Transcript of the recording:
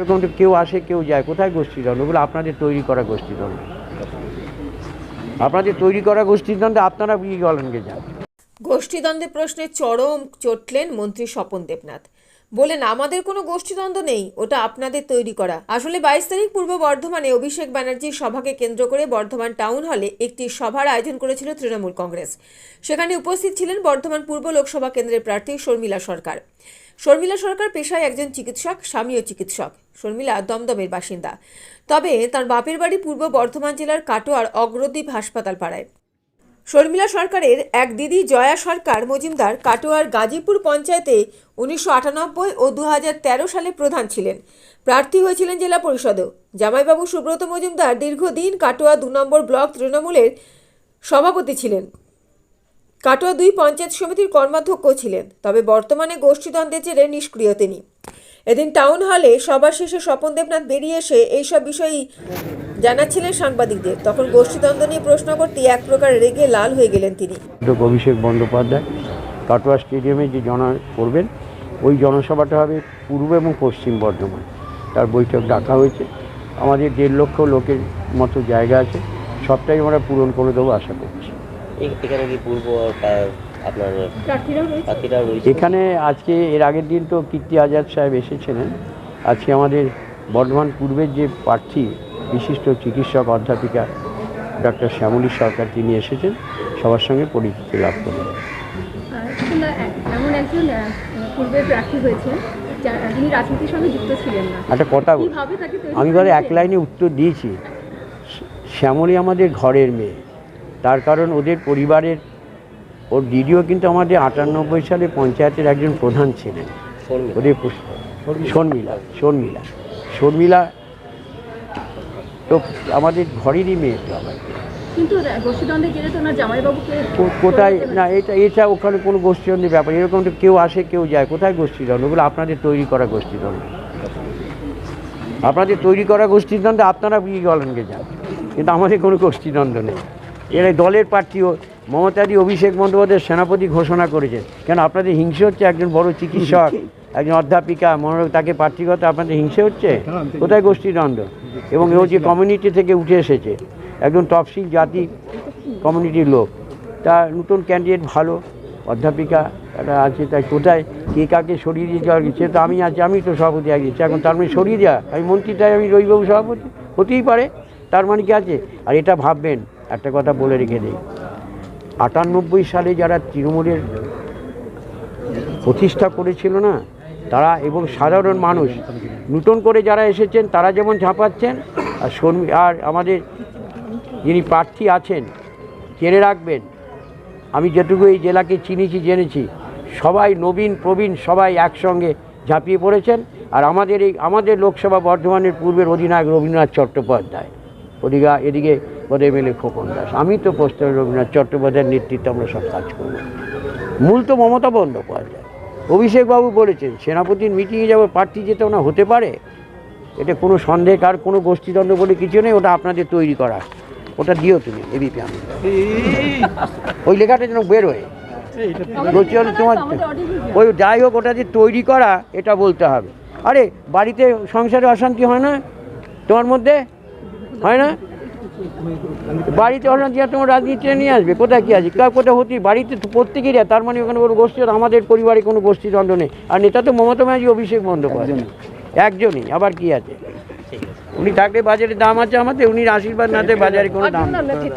এরকম কেউ আসে, কেউ যায়, কোথায় গোষ্ঠীদ্বন্দ্ব? ওগুলো আপনাদের তৈরি করা গোষ্ঠীদ্বন্দ্ব। আপনাদের তৈরি করা গোষ্ঠীদ্বন্দ্বে আপনারা কি বলেন গে যান গোষ্ঠীদ্বন্দ্বে প্রশ্নে চরম চটলেন মন্ত্রী স্বপন দেবনাথ। বলেন, আমাদের কোনো গোষ্ঠীদ্বন্দ্ব নেই, ওটা আপনাদের তৈরি করা। আসলে বাইশ তারিখ পূর্ব বর্ধমানে অভিষেক ব্যানার্জির সভাকে কেন্দ্র করে বর্ধমান টাউন হলে একটি সভার আয়োজন করেছিল তৃণমূল কংগ্রেস। সেখানে উপস্থিত ছিলেন বর্ধমান পূর্ব লোকসভা কেন্দ্রের প্রার্থী শর্মিলা সরকার। শর্মিলা সরকার পেশায় একজন চিকিৎসক, স্বামীও চিকিৎসক। শর্মিলা দমদমের বাসিন্দা। তবে তার বাপের বাড়ি পূর্ব বর্ধমান জেলার কাটোয়ার অগ্রদ্বীপ হাসপাতাল পাড়ায়। শর্মিলা সরকারের এক দিদি জয়া সরকার মজুমদার কাটোয়ার গাজীপুর পঞ্চায়েতে উনিশশো আটানব্বই ও দু হাজার তেরো সালে প্রধান ছিলেন। প্রার্থী হয়েছিলেন জেলা পরিষদেও। জামাইবাবু সুব্রত মজুমদার দীর্ঘদিন কাটোয়া দু নম্বর ব্লক তৃণমূলের সভাপতি ছিলেন। কাটোয়া দুই পঞ্চায়েত সমিতির কর্মাধ্যক্ষ ছিলেন, তবে বর্তমানে গোষ্ঠীদ্বন্দ্বের জেরে নিষ্ক্রিয় তিনি। এদিন টাউন হলে সবার শেষে স্বপন দেবনাথ বেরিয়ে এসে এইসব বিষয়ই জানাচ্ছিলেন সাংবাদিকদের। তখন গোষ্ঠীদ্বন্দ্ব নিয়ে প্রশ্ন করতে এক প্রকার রেগে লাল হয়ে গেলেন তিনি। অভিষেক বন্দ্যোপাধ্যায় কাটোয়া স্টেডিয়ামে যে জন করবেন, ওই জনসভাটা হবে পূর্ব এবং পশ্চিম বর্ধমান। তার বৈঠক ডাকা হয়েছে। আমাদের দেড় লক্ষ লোকের মতো জায়গা আছে। সবটাই আমরা পূরণ করে দেবো আশা করছি। এখানে কি পূর্ব আপনার প্রার্থীরা রয়েছে। এখানে আজকে এর আগের দিন তো কীর্তি আজাদ সাহেব এসেছিলেন। আজকে আমাদের বর্ধমান পূর্বের যে প্রার্থী বিশিষ্ট চিকিৎসক অধ্যাপিকা ডক্টর শ্যামলী সরকার তিনি এসেছেন সবার সঙ্গে পরিচিতি লাভ করলেন কিংবা এমন একজন পূর্বের প্রার্থী হয়েছে যা- যিনি রাজনীতির সঙ্গে যুক্ত ছিলেন না। একটা কথা তাকে তৈরি আমি বলে এক লাইনে উত্তর দিয়েছি। শ্যামলী আমাদের ঘরের মেয়ে। তার কারণ ওদের পরিবারের ওর দিদিও কিন্তু আমাদের আটানব্বই সালে পঞ্চায়েতের একজন প্রধান ছিলেন। ওদের শর্মিলা। শর্মিলা শর্মিলা। তো আমাদের ঘরেরই মেয়ে তো কোথায় না এটা এটা ওখানে কোনো গোষ্ঠীদ্বন্দ্বের ব্যাপার। এরকম তো কেউ আসে কেউ যায়। কোথায় গোষ্ঠীদ্বন্দ্ব? ওগুলো আপনাদের তৈরি করা গোষ্ঠীদ্বন্দ্ব। আপনাদের তৈরি করা গোষ্ঠীদ্বন্দ্বে আপনারা কি বলেন গে যান? কিন্তু আমাদের কোনো গোষ্ঠীদ্বন্দ্ব নেই। এর দলের প্রার্থীও মমতাদি অভিষেক বন্দ্যোপাধ্যায় সেনাপতি ঘোষণা করেছেন কেন? আপনাদের হিংসে হচ্ছে একজন বড় চিকিৎসক একজন অধ্যাপিকা মনোরোগ তাকে প্রার্থীগত আপনাদের হিংসে হচ্ছে? কোথায় গোষ্ঠীদ্বন্দ্ব এবং ও যে কমিউনিটি থেকে উঠে এসেছে একজন তফসিল জাতি কমিউনিটির লোক তা নতুন ক্যান্ডিডেট ভালো অধ্যাপিকা একটা আছে তাই কোথায় কে কাকে সরিয়ে দিয়ে যাওয়ার সে তো আমি আছি আমি তো সভাপতি আগে এখন তার মানে সরিয়ে দেওয়া আমি মন্ত্রী তাই আমি রবিবাবু সভাপতি হতেই পারে তার মানে কি আছে? আর এটা ভাববেন একটা কথা বলে রেখে দিই। আটানব্বই সালে যারা তৃণমূলের প্রতিষ্ঠা করেছিল না, তারা এবং সাধারণ মানুষ, নতুন করে যারা এসেছেন, তারা যেমন ঝাঁপাচ্ছেন, আর শর্মী, আর আমাদের যিনি প্রার্থী আছেন, জেনে রাখবেন, আমি যেটুকু এই জেলাকে চিনেছি, জেনেছি, সবাই নবীন, প্রবীণ, সবাই একসঙ্গে ঝাঁপিয়ে পড়েছেন। আর আমাদের এই, আমাদের লোকসভা বর্ধমানের পূর্বের অধিনায়ক রবীন্দ্রনাথ চট্টোপাধ্যায়। ওদিকে, এদিকে বোধ এমএলএ খোকন দাস। আমি তো পোস্টার রবীন্দ্রনাথ চট্টোপাধ্যায়ের নেতৃত্বে আমরা সব কাজ করব। মূল তো মমতা বন্দ্যোপাধ্যায়। অভিষেকবাবু বলেছেন, সেনাপতির মিটিংয়ে যাব, প্রার্থী যেতে ওনা হতে পারে? এটা কোনো সন্দেহ আর কোনো গোষ্ঠীদ্বন্দ্ব বলে কিছু নেই, ওটা আপনাদের তৈরি করা। ওটা দিও তুমি এবিপি আমি। ওই লেখাটা যেন বেরোয় বলছি তোমার। ওই যাই হোক, ওটা যে তৈরি করা, এটা বলতে হবে। আরে, বাড়িতে সংসারে অশান্তি হয় না তোমার মধ্যে? হয় না? বাড়িতে অশান্তি আর তোমার রাজনীতিতে নিয়ে আসবে? কোথায় কী আছে? কার কোথায় হতি? বাড়িতে তো প্রত্যেকেরই তার মানে ওখানে কোনো গোষ্ঠী আমাদের পরিবারে কোনো গোষ্ঠীদ্বন্দ্ব নেই। আর নেতা তো মমতা ব্যানার্জি অভিষেক বন্দ্যোপাধ্যায়। একজনই। আবার কি আছে? উনি থাকলে বাজারে দাম আছে আমাদের উনি আশীর্বাদ না দেয় বাজারে কোনো দাম নেই।